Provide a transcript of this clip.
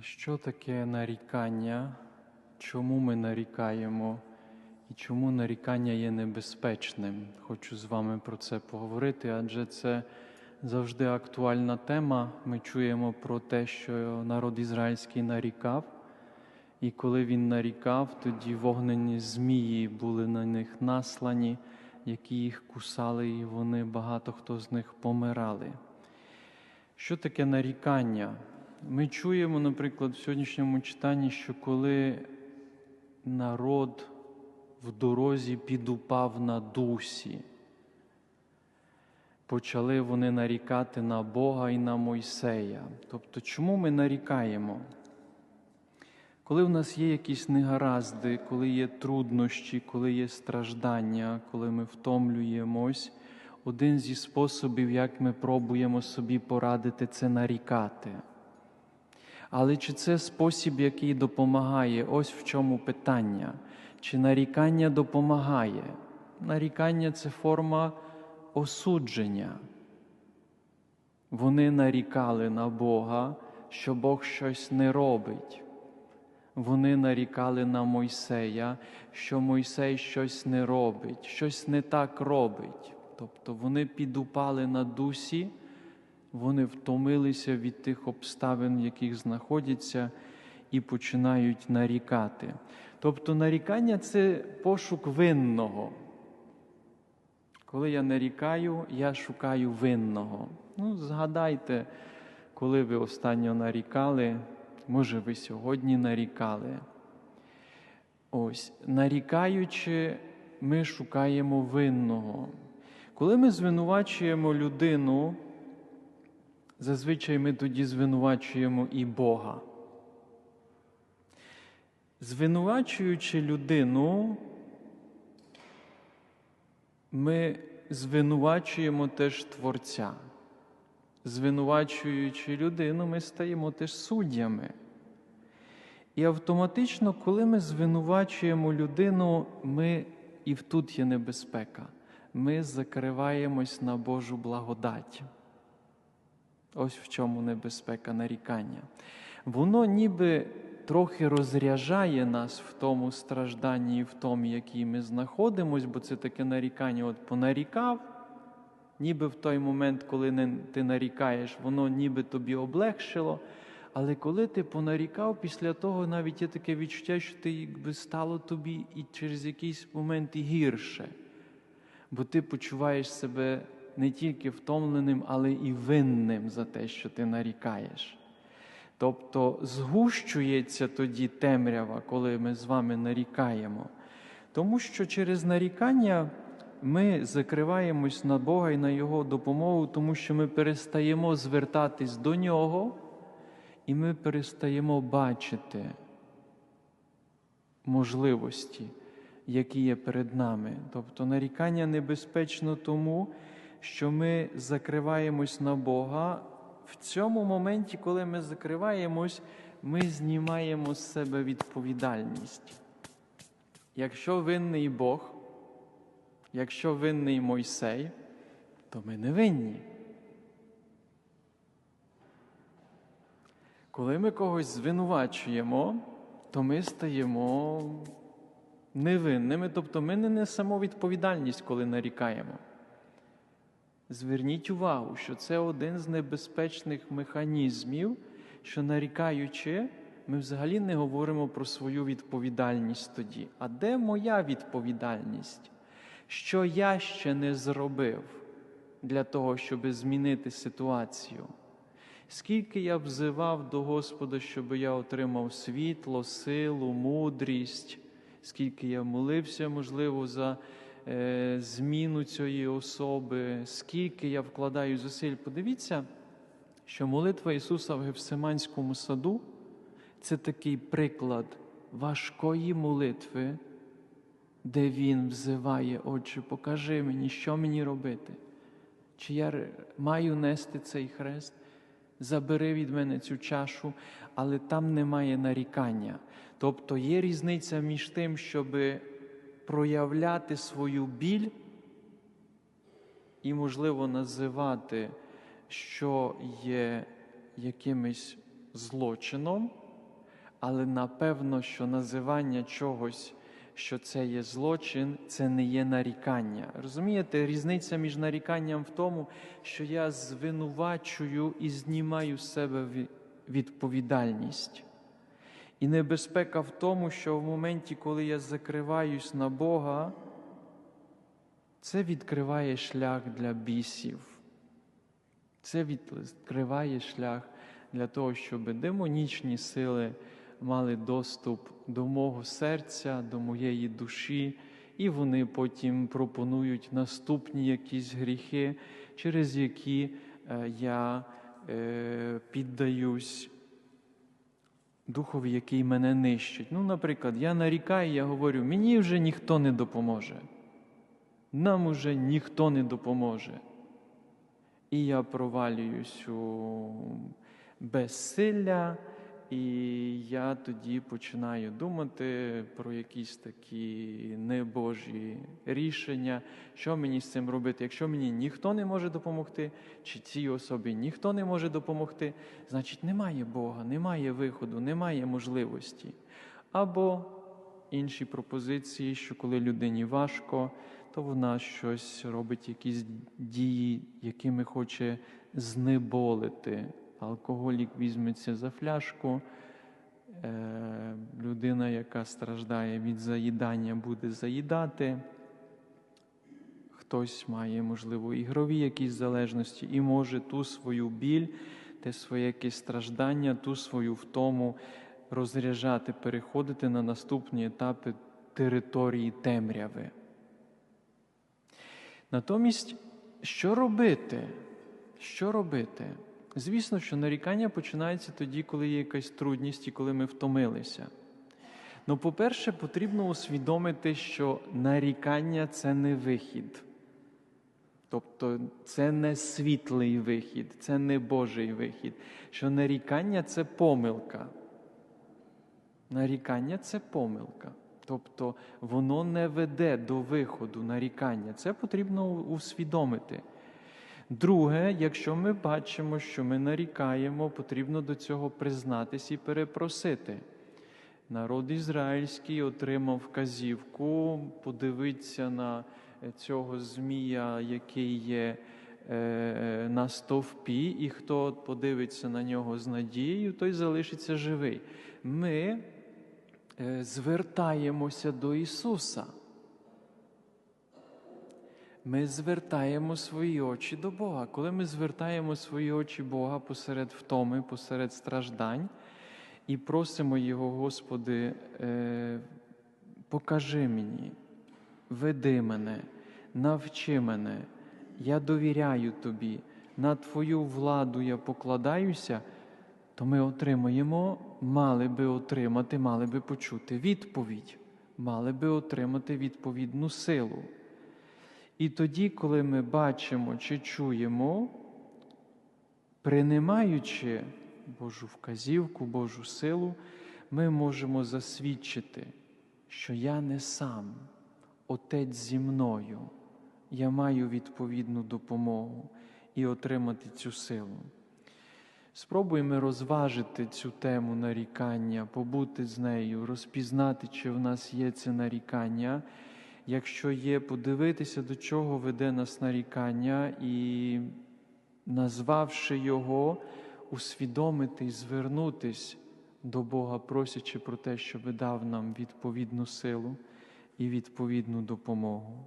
Що таке нарікання? Чому ми нарікаємо? І чому нарікання є небезпечним? Хочу з вами про це поговорити, адже це завжди актуальна тема. Ми чуємо про те, що народ ізраїльський нарікав, і коли він нарікав, тоді вогнені змії були на них наслані, які їх кусали, і вони багато хто з них помирали. Що таке нарікання? Ми чуємо, наприклад, в сьогоднішньому читанні, що коли народ в дорозі підупав на дусі, почали вони нарікати на Бога і на Мойсея. Тобто, чому ми нарікаємо? Коли в нас є якісь негаразди, коли є труднощі, коли є страждання, коли ми втомлюємось, один зі способів, як ми пробуємо собі порадити, це нарікати. Але чи це спосіб, який допомагає? Ось в чому питання. Чи нарікання допомагає? Нарікання це форма осудження. Вони нарікали на Бога, що Бог щось не робить. Вони нарікали на Мойсея, що Мойсей щось не робить, щось не так робить. Тобто вони підупали на дусі, вони втомилися від тих обставин, в яких знаходяться, і починають нарікати. Тобто нарікання це пошук винного. Коли я нарікаю, я шукаю винного. Ну, згадайте, коли ви останньо нарікали, може, ви сьогодні нарікали. Ось, нарікаючи, ми шукаємо винного. Коли ми звинувачуємо людину, зазвичай ми тоді звинувачуємо і Бога. Звинувачуючи людину, ми звинувачуємо теж Творця. Звинувачуючи людину, ми стаємо теж суддями. І автоматично, коли ми звинувачуємо людину, ми і тут є небезпека. Ми закриваємось на Божу благодать. Ось в чому небезпека нарікання. Воно ніби трохи розряджає нас в тому стражданні і в тому, якій ми знаходимось, бо це таке нарікання, от понарікав, ніби в той момент, коли ти нарікаєш, воно ніби тобі облегшило. Але коли ти понарікав, після того навіть є таке відчуття, що ти якби стало тобі і через якийсь момент і гірше. Бо ти почуваєш себе не тільки втомленим, але і винним за те, що ти нарікаєш. Тобто згущується тоді темрява, коли ми з вами нарікаємо. Тому що через нарікання ми закриваємось на Бога і на Його допомогу, тому що ми перестаємо звертатись до Нього, і ми перестаємо бачити можливості, які є перед нами. Тобто нарікання небезпечно тому, що ми закриваємось на Бога. В цьому моменті, коли ми закриваємось, ми знімаємо з себе відповідальність. Якщо винний Бог, якщо винний Мойсей, то ми не винні. Коли ми когось звинувачуємо, то ми стаємо невинними, тобто ми не несемо відповідальність, коли нарікаємо. Зверніть увагу, що це один з небезпечних механізмів, що нарікаючи, ми взагалі не говоримо про свою відповідальність тоді. А де моя відповідальність? Що я ще не зробив для того, щоб змінити ситуацію? Скільки я взивав до Господа, щоб я отримав світло, силу, мудрість, скільки я молився, можливо, за зміну цієї особи, скільки я вкладаю зусиль. Подивіться, що молитва Ісуса в Гефсиманському саду це такий приклад важкої молитви, де Він взиває, Отче, покажи мені, що мені робити. Чи я маю нести цей хрест? Забери від мене цю чашу, але там немає нарікання. Тобто є різниця між тим, щоб проявляти свою біль і, можливо, називати, що є якимись злочином, але напевно, що називання чогось, що це є злочин, це не є нарікання. Розумієте, різниця між наріканням в тому, що я звинувачую і знімаю з себе відповідальність. І небезпека в тому, що в моменті, коли я закриваюсь на Бога, це відкриває шлях для бісів. Це відкриває шлях для того, щоб демонічні сили мали доступ до мого серця, до моєї душі, і вони потім пропонують наступні якісь гріхи, через які е, я е, піддаюсь духові, який мене нищить. Ну, наприклад, я нарікаю, я говорю, мені вже ніхто не допоможе. Нам уже ніхто не допоможе. І я провалююсь у безсилля, і я тоді починаю думати про якісь такі небожі рішення, що мені з цим робити. Якщо мені ніхто не може допомогти, чи цій особі ніхто не може допомогти, значить немає Бога, немає виходу, немає можливості. Або інші пропозиції, що коли людині важко, то вона щось робить, якісь дії, якими хоче знеболити. Алкоголік візьметься за фляжку, е, людина, яка страждає від заїдання, буде заїдати. Хтось має, можливо, ігрові якісь залежності і може ту свою біль, те своє якесь страждання, ту свою втому розряджати, переходити на наступні етапи території темряви. Натомість, що робити? Що робити? Звісно, що нарікання починається тоді, коли є якась трудність і коли ми втомилися. Ну, по-перше, потрібно усвідомити, що нарікання це не вихід. Тобто це не світлий вихід, це не Божий вихід. Що нарікання це помилка. Нарікання це помилка. Тобто воно не веде до виходу нарікання. Це потрібно усвідомити. Друге, якщо ми бачимо, що ми нарікаємо, потрібно до цього признатись і перепросити. Народ ізраїльський отримав вказівку подивитися на цього змія, який є е, на стовпі, і хто подивиться на нього з надією, той залишиться живий. Ми е, звертаємося до Ісуса. Ми звертаємо свої очі до Бога. Коли ми звертаємо свої очі Бога посеред втоми, посеред страждань і просимо Його, Господи, е, покажи мені, веди мене, навчи мене, я довіряю Тобі, на Твою владу я покладаюся, то ми отримаємо, мали би отримати, мали би почути відповідь, мали би отримати відповідну силу. І тоді, коли ми бачимо чи чуємо, приймаючи Божу вказівку, Божу силу, ми можемо засвідчити, що я не сам, Отець зі мною, я маю відповідну допомогу і отримати цю силу. Спробуємо розважити цю тему нарікання, побути з нею, розпізнати, чи в нас є це нарікання. Якщо є, подивитися, до чого веде нас нарікання, і, назвавши його, усвідомити і звернутись до Бога, просячи про те, щоб дав нам відповідну силу і відповідну допомогу.